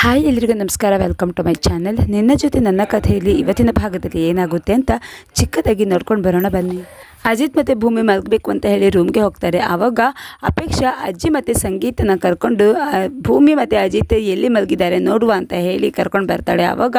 Hi, ಎಲ್ರಿಗೂ ನಮಸ್ಕಾರ. Welcome to my channel ನಿನ್ನ ಜೊತೆ ನನ್ನ ಕಥೆಯಲ್ಲಿ ಇವತ್ತಿನ ಭಾಗದಲ್ಲಿ ಏನಾಗುತ್ತೆ ಅಂತ ಚಿಕ್ಕದಾಗಿ ನೋಡ್ಕೊಂಡು ಬರೋಣ ಬನ್ನಿ. ಅಜಿತ್ ಮತ್ತು ಭೂಮಿ ಮಲಗಬೇಕು ಅಂತ ಹೇಳಿ ರೂಮ್ಗೆ ಹೋಗ್ತಾರೆ. ಆವಾಗ ಅಪೇಕ್ಷಾ ಅಜ್ಜಿ ಮತ್ತು ಸಂಗೀತನ ಕರ್ಕೊಂಡು ಭೂಮಿ ಮತ್ತು ಅಜಿತ್ ಎಲ್ಲಿ ಮಲಗಿದ್ದಾರೆ ನೋಡುವ ಅಂತ ಹೇಳಿ ಕರ್ಕೊಂಡು ಬರ್ತಾಳೆ. ಆವಾಗ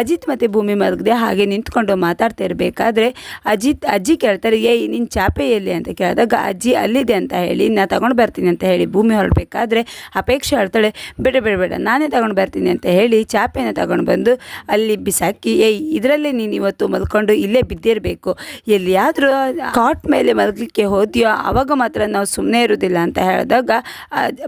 ಅಜಿತ್ ಮತ್ತು ಭೂಮಿ ಮಲಗದೆ ಹಾಗೆ ನಿಂತ್ಕೊಂಡು ಮಾತಾಡ್ತಾ ಇರಬೇಕಾದ್ರೆ ಅಜಿತ್, ಅಜ್ಜಿ ಕೇಳ್ತಾರೆ, ಏಯ್ ನಿನ್ನ ಚಾಪೆ ಎಲ್ಲಿ? ಅಂತ ಕೇಳಿದಾಗ, ಅಜ್ಜಿ ಅಲ್ಲಿದೆ ಅಂತ ಹೇಳಿ, ನಾ ತಗೊಂಡು ಬರ್ತೀನಿ ಅಂತ ಹೇಳಿ ಭೂಮಿ ಹೊರಡಬೇಕಾದ್ರೆ ಅಪೇಕ್ಷೆ ಹೇಳ್ತಾಳೆ, ಬೇಡ ಬೇಡ ಬೇಡ, ನಾನೇ ತಗೊಂಡು ಬರ್ತೀನಿ ಅಂತ ಹೇಳಿ ಚಾಪೆನ ತಗೊಂಡು ಬಂದು ಅಲ್ಲಿ ಬಿಸಾಕಿ, ಏಯ್, ಇದರಲ್ಲೇ ನೀನು ಇವತ್ತು ಮಲ್ಕೊಂಡು ಇಲ್ಲೇ ಬಿದ್ದಿರಬೇಕು. ಎಲ್ಲಿಯಾದರೂ ಕಾಟ್ ಮೇಲೆ ಮಲಗಲಿಕ್ಕೆ ಹೋದ್ಯೋ? ಆವಾಗ ಮಾತ್ರ ನಾವು ಸುಮ್ಮನೆ ಇರೋದಿಲ್ಲ ಅಂತ ಹೇಳಿದಾಗ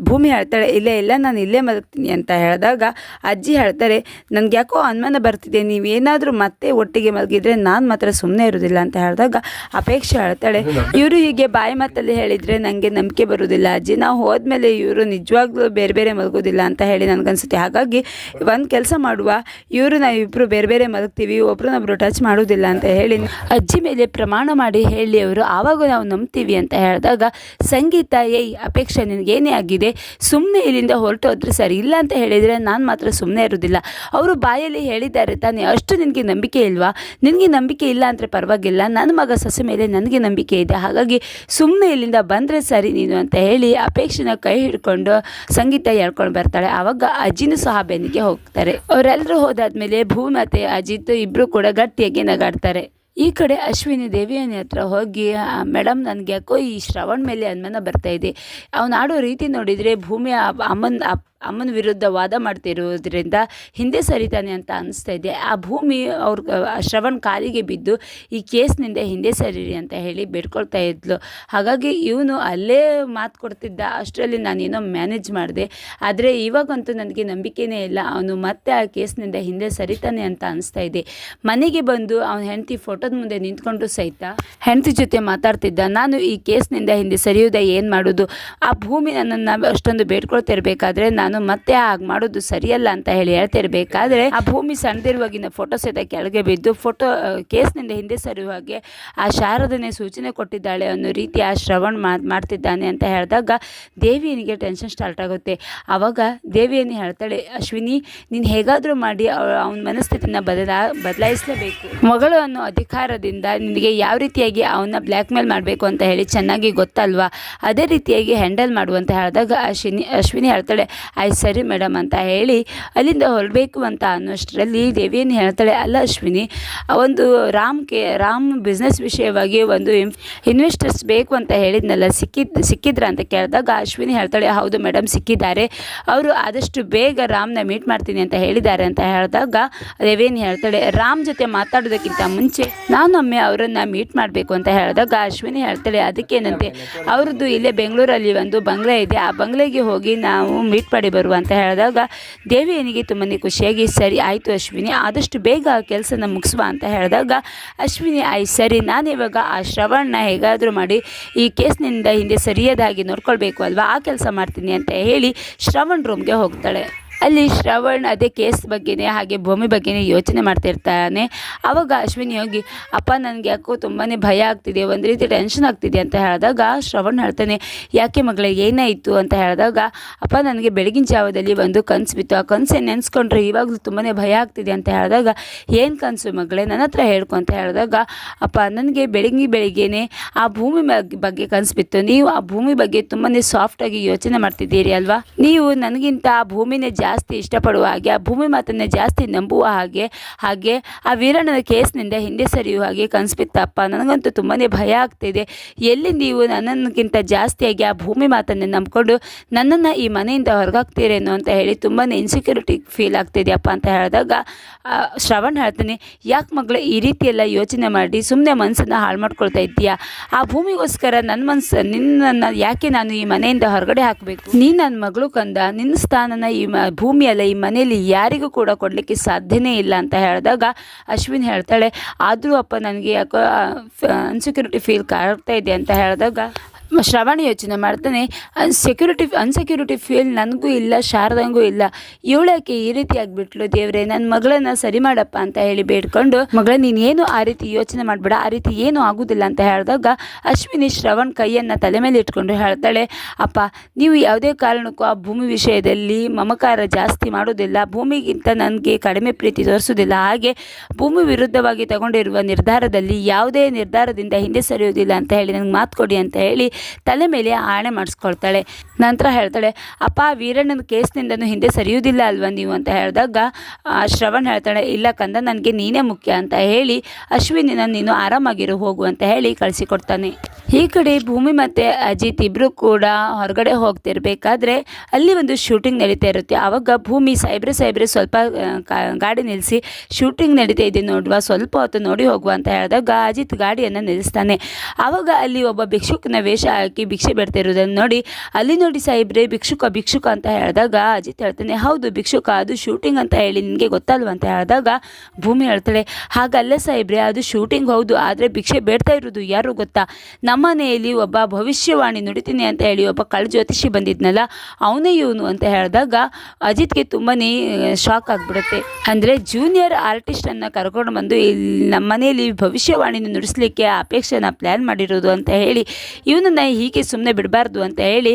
ಭೂಮಿ ಹೇಳ್ತಾಳೆ ಇಲ್ಲೇ ಇಲ್ಲ ನಾನು ಇಲ್ಲೇ ಮಲಗ್ತೀನಿ ಅಂತ ಹೇಳಿದಾಗ ಅಜ್ಜಿ ಹೇಳ್ತಾರೆ ನನಗೆ ಯಾಕೋ ಅನುಮಾನ ಬರ್ತಿದೆ ನೀವೇನಾದರೂ ಮತ್ತೆ ಒಟ್ಟಿಗೆ ಮಲಗಿದರೆ ನಾನು ಮಾತ್ರ ಸುಮ್ಮನೆ ಇರೋದಿಲ್ಲ ಅಂತ ಹೇಳಿದಾಗ ಅಪೇಕ್ಷೆ ಹೇಳ್ತಾಳೆ ಇವರು ಹೀಗೆ ಬಾಯಿ ಮಾತಲ್ಲಿ ಹೇಳಿದರೆ ನನಗೆ ನಂಬಿಕೆ ಬರೋದಿಲ್ಲ ಅಜ್ಜಿ ನಾವು ಹೋದ್ಮೇಲೆ ಇವರು ನಿಜವಾಗ್ಲೂ ಬೇರೆ ಬೇರೆ ಮಲಗೋದಿಲ್ಲ ಅಂತ ಹೇಳಿ ನನಗನ್ಸುತ್ತೆ. ಹಾಗಾಗಿ ಒಂದು ಕೆಲಸ ಮಾಡುವ ಇವರು ನಾವಿಬ್ಬರು ಬೇರೆ ಬೇರೆ ಮಲಗ್ತೀವಿ ಒಬ್ರನ್ನೊಬ್ರು ಟಚ್ ಮಾಡೋದಿಲ್ಲ ಅಂತ ಹೇಳಿ ಅಜ್ಜಿ ಮೇಲೆ ಪ್ರಮಾಣ ಮಾಡಿ ಹೇಳಿ ಅವರು ಆವಾಗ ನಾವು ನಂಬ್ತೀವಿ ಅಂತ ಹೇಳಿದಾಗ ಸಂಗೀತ, ಏಯ್, ಅಪೇಕ್ಷೆ ನಿನಗೇನೇ ಆಗಿದೆ? ಸುಮ್ಮನೆ ಇಲ್ಲಿಂದ ಹೊರಟೋದ್ರೆ ಸರಿ ಇಲ್ಲ ಅಂತ ಹೇಳಿದರೆ ನಾನು ಮಾತ್ರ ಸುಮ್ಮನೆ ಇರೋದಿಲ್ಲ. ಅವರು ಬಾಯಲ್ಲಿ ಹೇಳಿದ್ದಾರೆ, ತಾನೇ, ಅಷ್ಟು ನಿನಗೆ ನಂಬಿಕೆ ಇಲ್ವಾ? ನಿನಗೆ ನಂಬಿಕೆ ಇಲ್ಲ ಅಂದರೆ ಪರವಾಗಿಲ್ಲ. ನನ್ನ ಮಗ ಸೊಸೆ ಮೇಲೆ ನನಗೆ ನಂಬಿಕೆ ಇದೆ. ಹಾಗಾಗಿ ಸುಮ್ಮನೆ ಇಲ್ಲಿಂದ ಬಂದರೆ ಸರಿ ನೀನು ಅಂತ ಹೇಳಿ ಅಪೇಕ್ಷೆನ ಕೈ ಹಿಡ್ಕೊಂಡು ಸಂಗೀತ ಹೇಳ್ಕೊಂಡು ಬರ್ತಾಳೆ. ಆವಾಗ ಅಜ್ಜಿನೂ ಸಹ ಬೆನ್ನಿಗೆ ಹೋಗ್ತಾರೆ. ಅವರೆಲ್ಲರೂ ಹೋದಾದ್ಮೇಲೆ ಭೂಮತೆ, ಅಜಿತ್ ಇಬ್ಬರು ಕೂಡ ಗಟ್ಟಿಯಾಗಿ ನಗಾಡ್ತಾರೆ. ಈ ಕಡೆ ಅಶ್ವಿನಿ ದೇವಿಯನ ಹತ್ರ ಹೋಗಿ ಮೇಡಮ್ ನನಗೆ ಯಾಕೋ ಈ ಶ್ರವಣ್ ಮೇಲೆ ಅನುಮಾನ ಬರ್ತಾ ಇದೆ. ಅವನು ಆಡೋ ರೀತಿ ನೋಡಿದರೆ ಭೂಮಿ ಅಮ್ಮನ ಅಮ್ಮನ ವಿರುದ್ಧ ವಾದ ಮಾಡ್ತಿರೋದ್ರಿಂದ ಹಿಂದೆ ಸರಿತಾನೆ ಅಂತ ಅನಿಸ್ತಾ ಇದೆ. ಆ ಭೂಮಿ ಅವ್ರ ಶ್ರವಣ್ ಕಾಲಿಗೆ ಬಿದ್ದು ಈ ಕೇಸ್ನಿಂದ ಹಿಂದೆ ಸರಿರಿ ಅಂತ ಹೇಳಿ ಬೇಡ್ಕೊಳ್ತಾ ಇದ್ಲು. ಹಾಗಾಗಿ ಇವನು ಅಲ್ಲೇ ಮಾತು ಕೊಡ್ತಿದ್ದ. ಅಷ್ಟರಲ್ಲಿ ನಾನೇನೋ ಮ್ಯಾನೇಜ್ ಮಾಡಿದೆ. ಆದರೆ ಇವಾಗಂತೂ ನನಗೆ ನಂಬಿಕೆನೇ ಇಲ್ಲ. ಅವನು ಮತ್ತೆ ಆ ಕೇಸ್ನಿಂದ ಹಿಂದೆ ಸರಿತಾನೆ ಅಂತ ಅನಿಸ್ತಾ ಇದೆ. ಮನೆಗೆ ಬಂದು ಅವನ ಹೆಂಡತಿ ಫೋಟೋದ ಮುಂದೆ ನಿಂತ್ಕೊಂಡು ಸಹಿತ ಹೆಂಡತಿ ಜೊತೆ ಮಾತಾಡ್ತಿದ್ದ. ನಾನು ಈ ಕೇಸ್ನಿಂದ ಹಿಂದೆ ಸರಿಯೋದ ಏನು ಮಾಡೋದು? ಆ ಭೂಮಿ ನನ್ನನ್ನು ಅಷ್ಟೊಂದು ಬೇಡ್ಕೊಳ್ತಿರ್ಬೇಕಾದ್ರೆ ನಾನು ಮತ್ತೆ ಹಾಗೆ ಮಾಡೋದು ಸರಿಯಲ್ಲ ಅಂತ ಹೇಳಿ ಹೇಳ್ತಿರ್ಬೇಕಾದ್ರೆ ಆ ಭೂಮಿ ಸಣ್ಣದಿರುವಾಗಿನ ಫೋಟೋ ಸಹಿತ ಕೆಳಗೆ ಬಿದ್ದು ಫೋಟೋ ಕೇಸ್ನಿಂದ ಹಿಂದೆ ಸರಿಯುವ ಹಾಗೆ ಆ ಶಾರದನೆ ಸೂಚನೆ ಕೊಟ್ಟಿದ್ದಾಳೆ ಅನ್ನೋ ರೀತಿ ಆ ಶ್ರವಣ್ ಮಾಡ್ತಿದ್ದಾನೆ ಅಂತ ಹೇಳಿದಾಗ ದೇವಿಯನಿಗೆ ಟೆನ್ಷನ್ ಸ್ಟಾರ್ಟ್ ಆಗುತ್ತೆ. ಆವಾಗ ದೇವಿಯನ್ನು ಹೇಳ್ತಾಳೆ, ಅಶ್ವಿನಿ, ನೀನು ಹೇಗಾದರೂ ಮಾಡಿ ಅವನ ಮನಸ್ಥಿತಿನ ಬದಲಾ, ಬದಲಾಯಿಸಲೇಬೇಕು. ಮಗಳು ಅನ್ನೋ ಅಧಿಕಾರದಿಂದ ನಿನಗೆ ಯಾವ ರೀತಿಯಾಗಿ ಅವನ್ನ ಬ್ಲ್ಯಾಕ್ ಮೇಲ್ ಮಾಡಬೇಕು ಅಂತ ಹೇಳಿ ಚೆನ್ನಾಗಿ ಗೊತ್ತಲ್ವಾ? ಅದೇ ರೀತಿಯಾಗಿ ಹ್ಯಾಂಡಲ್ ಮಾಡುವಂತ ಹೇಳಿದಾಗ ಅಶ್ವಿನಿ ಅಶ್ವಿನಿ ಹೇಳ್ತಾಳೆ ಆಯ್ತು ಸರಿ ಮೇಡಮ್ ಅಂತ ಹೇಳಿ ಅಲ್ಲಿಂದ ಹೊರಡಬೇಕು ಅಂತ ಅನ್ನೋಷ್ಟರಲ್ಲಿ ದೇವಿಯನ್ನು ಹೇಳ್ತಾಳೆ, ಅಲ್ಲ ಅಶ್ವಿನಿ ಒಂದು ರಾಮ್ ಕೆ, ರಾಮ್ ಬಿಸ್ನೆಸ್ ವಿಷಯವಾಗಿ ಒಂದು ಇನ್ವೆಸ್ಟರ್ಸ್ ಬೇಕು ಅಂತ ಹೇಳಿದ್ನಲ್ಲ, ಸಿಕ್ಕಿದ್, ಸಿಕ್ಕಿದ್ರ ಅಂತ ಕೇಳಿದಾಗ ಅಶ್ವಿನಿ ಹೇಳ್ತಾಳೆ, ಹೌದು ಮೇಡಮ್, ಸಿಕ್ಕಿದ್ದಾರೆ. ಅವರು ಆದಷ್ಟು ಬೇಗ ರಾಮ್ನ ಮೀಟ್ ಮಾಡ್ತೀನಿ ಅಂತ ಹೇಳಿದ್ದಾರೆ ಅಂತ ಹೇಳಿದಾಗ ದೇವೇನು ಹೇಳ್ತಾಳೆ, ರಾಮ್ ಜೊತೆ ಮಾತಾಡೋದಕ್ಕಿಂತ ಮುಂಚೆ ನಾನೊಮ್ಮೆ ಅವರನ್ನು ಮೀಟ್ ಮಾಡಬೇಕು ಅಂತ ಹೇಳಿದಾಗ ಅಶ್ವಿನಿ ಹೇಳ್ತಾಳೆ, ಅದಕ್ಕೇನಂತೆ, ಅವ್ರದ್ದು ಇಲ್ಲೇ ಬೆಂಗಳೂರಲ್ಲಿ ಒಂದು ಬಂಗ್ಲೆ ಇದೆ, ಆ ಬಂಗ್ಲೆಗೆ ಹೋಗಿ ನಾವು ಮೀಟ್ ಮಾಡಿ ಬರುವ ಅಂತ ಹೇಳಿದಾಗ ದೇವಿಯನಿಗೆ ತುಂಬನೇ ಖುಷಿಯಾಗಿ, ಸರಿ ಆಯಿತು ಅಶ್ವಿನಿ, ಆದಷ್ಟು ಬೇಗ ಆ ಕೆಲಸನ ಮುಗಿಸುವ ಅಂತ ಹೇಳಿದಾಗ, ಅಶ್ವಿನಿ ಆಯ್ತು ಸರಿ ನಾನಿವಾಗ ಆ ಶ್ರವಣನ ಹೇಗಾದರೂ ಮಾಡಿ, ಈ ಕೇಸ್ನಿಂದ ಹಿಂದೆ ಸರಿಯಾದಾಗಿ ನೋಡ್ಕೊಳ್ಬೇಕು ಅಲ್ವಾ? ಆ ಕೆಲಸ ಮಾಡ್ತೀನಿ ಅಂತ ಹೇಳಿ ಶ್ರವಣ್ ರೂಮ್ಗೆ ಹೋಗ್ತಾಳೆ. ಅಲ್ಲಿ ಶ್ರವಣ್ ಅದೇ ಕೇಸ್ ಬಗ್ಗೆನೇ ಹಾಗೆ ಭೂಮಿ ಬಗ್ಗೆನೇ ಯೋಚನೆ ಮಾಡ್ತಿರ್ತಾನೆ ಆವಾಗ ಅಶ್ವಿನಿ ಹೋಗಿ, ಅಪ್ಪ, ನನಗೆ ಯಾಕೋ ತುಂಬಾ ಭಯ ಆಗ್ತಿದೆ, ಒಂದು ರೀತಿ ಟೆನ್ಷನ್ ಆಗ್ತಿದೆ ಅಂತ ಹೇಳಿದಾಗ ಶ್ರವಣ್ ಹೇಳ್ತಾನೆ, ಯಾಕೆ ಮಗಳೇ ಏನಾಯಿತು ಅಂತ ಹೇಳಿದಾಗ, ಅಪ್ಪ, ನನಗೆ ಬೆಳಗಿನ ಜಾವದಲ್ಲಿ ಒಂದು ಕನಸು ಬಿತ್ತು. ಆ ಕನಸು ನೆನೆಸ್ಕೊಂಡ್ರೆ ಇವಾಗಲೂ ತುಂಬಾ ಭಯ ಆಗ್ತಿದೆ ಅಂತ ಹೇಳಿದಾಗ, ಏನು ಕನಸು ಮಗಳೇ ನನ್ನ ಹತ್ರ ಹೇಳ್ಕೊ ಅಂತ ಹೇಳಿದಾಗ, ಅಪ್ಪ, ನನಗೆ ಬೆಳಗ್ಗೆ ಬೆಳಿಗ್ಗೆನೆ ಆ ಭೂಮಿ ಬಗ್- ಬಗ್ಗೆ ಕನಸು ಬಿತ್ತು. ನೀವು ಆ ಭೂಮಿ ಬಗ್ಗೆ ತುಂಬಾ ಸಾಫ್ಟಾಗಿ ಯೋಚನೆ ಮಾಡ್ತಿದ್ದೀರಿ ಅಲ್ವಾ? ನೀವು ನನಗಿಂತ ಆ ಭೂಮಿನೇ ಜಾಸ್ತಿ ಇಷ್ಟಪಡುವ ಹಾಗೆ, ಆ ಭೂಮಿ ಮಾತನ್ನೇ ಜಾಸ್ತಿ ನಂಬುವ ಹಾಗೆ ಹಾಗೆ ಆ ವೀರಣ್ಣನ ಕೇಸ್ನಿಂದ ಹಿಂದೆ ಸರಿಯುವ ಹಾಗೆ ಕನಸ್ಬಿತ್ತಪ್ಪ ನನಗಂತೂ ತುಂಬಾ ಭಯ ಆಗ್ತಿದೆ. ಎಲ್ಲಿ ನೀವು ನನ್ನಕ್ಕಿಂತ ಜಾಸ್ತಿಯಾಗಿ ಆ ಭೂಮಿ ಮಾತನ್ನೇ ನಂಬಿಕೊಂಡು ನನ್ನನ್ನು ಈ ಮನೆಯಿಂದ ಹೊರಗಾಗ್ತೀರೇನೋ ಅಂತ ಹೇಳಿ ತುಂಬಾ ಇನ್ಸೆಕ್ಯೂರಿಟಿ ಫೀಲ್ ಆಗ್ತಿದೆಯಪ್ಪ ಅಂತ ಹೇಳಿದಾಗ ಶ್ರವಣ್ ಹೇಳ್ತಾನೆ, ಯಾಕೆ ಮಗಳು ಈ ರೀತಿ ಎಲ್ಲ ಯೋಚನೆ ಮಾಡಿ ಸುಮ್ಮನೆ ಮನಸ್ಸನ್ನು ಹಾಳು ಮಾಡ್ಕೊಳ್ತಾ ಇದ್ದೀಯಾ? ಆ ಭೂಮಿಗೋಸ್ಕರ ನನ್ನ ಮನಸ್ಸು ನಿನ್ನನ್ನು ಯಾಕೆ ನಾನು ಈ ಮನೆಯಿಂದ ಹೊರಗಡೆ ಹಾಕಬೇಕು? ನೀನು ನನ್ನ ಮಗಳು ಕಂದ, ನಿನ್ನ ಸ್ಥಾನನ ಈ ಮ ಭೂಮಿಯಲ್ಲ ಈ ಮನೆಯಲ್ಲಿ ಯಾರಿಗೂ ಕೂಡ ಕೊಡಲಿಕ್ಕೆ ಸಾಧ್ಯನೇ ಇಲ್ಲ ಅಂತ ಹೇಳಿದಾಗ ಅಶ್ವಿನ್ ಹೇಳ್ತಾಳೆ, ಆದರೂ ಅಪ್ಪ ನನಗೆ ಯಾಕೋ ಅನ್ಸೆಕ್ಯೂರಿಟಿ ಫೀಲ್ ಕಾಡ್ತಾ ಇದೆ ಅಂತ ಹೇಳಿದಾಗ ಶ್ರವಣ ಯೋಚನೆ ಮಾಡ್ತಾನೆ ಸೆಕ್ಯೂರಿಟಿ ಅನ್ಸೆಕ್ಯೂರಿಟಿ ಫೀಲ್ ನನಗೂ ಇಲ್ಲ, ಶಾರದಂಗೂ ಇಲ್ಲ. ಇವಳಕ್ಕೆ ಈ ರೀತಿ ಆಗಿಬಿಟ್ಲು ದೇವರೇ ನನ್ನ ಮಗಳನ್ನ ಸರಿ ಮಾಡಪ್ಪ ಅಂತ ಹೇಳಿ ಬೇಡ್ಕೊಂಡು, ಮಗಳ ನೀನೇನು ಆ ರೀತಿ ಯೋಚನೆ ಮಾಡಬೇಡ, ಆ ರೀತಿ ಏನು ಆಗೋದಿಲ್ಲ ಅಂತ ಹೇಳಿದಾಗ ಅಶ್ವಿನಿ ಶ್ರವಣ್ ಕೈಯನ್ನು ತಲೆ ಮೇಲೆ ಇಟ್ಕೊಂಡು ಹೇಳ್ತಾಳೆ, ಅಪ್ಪ, ನೀವು ಯಾವುದೇ ಕಾರಣಕ್ಕೂ ಆ ಭೂಮಿ ವಿಷಯದಲ್ಲಿ ಮಮಕಾರ ಜಾಸ್ತಿ ಮಾಡೋದಿಲ್ಲ, ಭೂಮಿಗಿಂತ ನನಗೆ ಕಡಿಮೆ ಪ್ರೀತಿ ತೋರಿಸೋದಿಲ್ಲ ಹಾಗೆ ಭೂಮಿ ವಿರುದ್ಧವಾಗಿ ತಗೊಂಡಿರುವ ನಿರ್ಧಾರದಲ್ಲಿ ಯಾವುದೇ ನಿರ್ಧಾರದಿಂದ ಹಿಂದೆ ಸರಿಯೋದಿಲ್ಲ ಅಂತ ಹೇಳಿ, ನನಗೆ ಮಾತು ಕೊಡಿ ಅಂತ ಹೇಳಿ ತಲೆ ಮೇಲೆ ಆಣೆ ಮಾಡಿಸ್ಕೊಳ್ತಾಳೆ. ನಂತರ ಹೇಳ್ತಾಳೆ, ಅಪ್ಪ ವೀರಣ್ಣನ ಕೇಸ್ನಿಂದನೂ ಹಿಂದೆ ಸರಿಯುವುದಿಲ್ಲ ಅಲ್ವಾ ನೀವು? ಅಂತ ಹೇಳಿದಾಗ ಶ್ರವಣ್ ಹೇಳ್ತಾಳೆ, ಇಲ್ಲ ಕಂದ, ನನಗೆ ನೀನೇ ಮುಖ್ಯ ಅಂತ ಹೇಳಿ ಅಶ್ವಿನಿನ ನೀನು ಆರಾಮಾಗಿರು, ಹೋಗು ಅಂತ ಹೇಳಿ ಕಳಿಸಿಕೊಡ್ತಾನೆ. ಈ ಕಡೆ ಭೂಮಿ ಮತ್ತು ಅಜಿತ್ ಇಬ್ಬರು ಕೂಡ ಹೊರಗಡೆ ಹೋಗ್ತಿರ್ಬೇಕಾದ್ರೆ ಅಲ್ಲಿ ಒಂದು ಶೂಟಿಂಗ್ ನಡೀತಾ ಇರುತ್ತೆ. ಆವಾಗ ಭೂಮಿ ಸಾಹೇಬ್ರೆ ಸಾಹೇಬ್ರೆ ಸ್ವಲ್ಪ ಗಾಡಿ ನಿಲ್ಲಿಸಿ ಶೂಟಿಂಗ್ ನಡೀತಾ ಇದೆ ನೋಡುವ. ಸ್ವಲ್ಪ ಹೊತ್ತು ನೋಡಿ ಹೋಗುವ ಅಂತ ಹೇಳಿದಾಗ ಅಜಿತ್ ಗಾಡಿಯನ್ನು ನಿಲ್ಲಿಸ್ತಾನೆ. ಆವಾಗ ಅಲ್ಲಿ ಒಬ್ಬ ಭಿಕ್ಷುಕನ ವೇಷ ಹಾಕಿ ಭಿಕ್ಷೆ ಬೇಡ್ತಿರೋದನ್ನು ನೋಡಿ ಅಲ್ಲಿ ನೋಡಿ ಸಾಹೇಬ್ರೆ ಭಿಕ್ಷುಕ ಭಿಕ್ಷುಕ ಅಂತ ಹೇಳಿದಾಗ ಅಜಿತ್ ಹೇಳ್ತಾನೆ, ಹೌದು ಭಿಕ್ಷುಕ, ಅದು ಶೂಟಿಂಗ್ ಅಂತ ಹೇಳಿ ನಿನಗೆ ಗೊತ್ತಲ್ವ? ಅಂತ ಹೇಳಿದಾಗ ಭೂಮಿ ಹೇಳ್ತಾಳೆ, ಹಾಗಲ್ಲ ಸಾಹೇಬ್ರೆ ಅದು ಶೂಟಿಂಗ್ ಹೌದು, ಆದರೆ ಭಿಕ್ಷೆ ಬೇಡ್ತಾ ಇರೋದು ಯಾರು ಗೊತ್ತಾ? ನಮ್ಮನೆಯಲ್ಲಿ ಒಬ್ಬ ಭವಿಷ್ಯವಾಣಿ ನುಡಿತೀನಿ ಅಂತ ಹೇಳಿ ಒಬ್ಬ ಕಳ್ಳ ಜ್ಯೋತಿಷಿ ಬಂದಿದ್ನಲ್ಲ, ಅವನೇ ಇವನು ಅಂತ ಹೇಳಿದಾಗ ಅಜಿತ್ಗೆ ತುಂಬಾ ಶಾಕ್ ಆಗಿಬಿಡುತ್ತೆ. ಅಂದರೆ ಜೂನಿಯರ್ ಆರ್ಟಿಸ್ಟನ್ನು ಕರ್ಕೊಂಡು ಬಂದು ಇಲ್ಲಿ ನಮ್ಮ ಮನೆಯಲ್ಲಿ ಭವಿಷ್ಯವಾಣಿನ ನುಡಿಸ್ಲಿಕ್ಕೆ ಅಪೇಕ್ಷೆನ ಪ್ಲ್ಯಾನ್ ಮಾಡಿರೋದು ಅಂತ ಹೇಳಿ, ಇವನನ್ನು ಹೀಗೆ ಸುಮ್ಮನೆ ಬಿಡಬಾರ್ದು ಅಂತ ಹೇಳಿ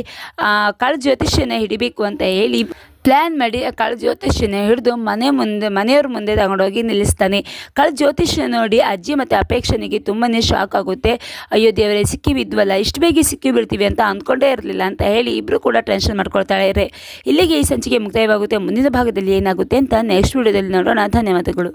ಕಳ್ಳ ಜ್ಯೋತಿಷ್ಯನ ಹಿಡಿಬೇಕು ಅಂತ ಹೇಳಿ ಪ್ಲ್ಯಾನ್ ಮಾಡಿ ಆ ಕಳ್ಳ ಜ್ಯೋತಿಷ್ಯನ ಹಿಡಿದು ಮನೆ ಮುಂದೆ, ಮನೆಯವ್ರ ಮುಂದೆ ತಗೊಂಡೋಗಿ ನಿಲ್ಲಿಸ್ತಾನೆ. ಕಳ್ಳ ಜ್ಯೋತಿಷ್ಯ ನೋಡಿ ಅಜ್ಜಿ ಮತ್ತು ಅಪೇಕ್ಷನಿಗೆ ತುಂಬಾ ಶಾಕ್ ಆಗುತ್ತೆ. ಅಯ್ಯೋ ದೇವರೇ, ಸಿಕ್ಕಿ ಬಿದ್ವಲ್ಲ, ಇಷ್ಟು ಬೇಗ ಸಿಕ್ಕಿ ಬೀಳ್ತೀವಿ ಅಂತ ಅಂದ್ಕೊಂಡೇ ಇರಲಿಲ್ಲ ಅಂತ ಹೇಳಿ ಇಬ್ಬರು ಕೂಡ ಟೆನ್ಷನ್ ಮಾಡ್ಕೊಳ್ತಾಳೆ ಇಲ್ಲಿಗೆ ಈ ಸಂಚಿಕೆ ಮುಕ್ತಾಯವಾಗುತ್ತೆ. ಮುಂದಿನ ಭಾಗದಲ್ಲಿ ಏನಾಗುತ್ತೆ ಅಂತ ನೆಕ್ಸ್ಟ್ ವಿಡಿಯೋದಲ್ಲಿ ನೋಡೋಣ. ಧನ್ಯವಾದಗಳು.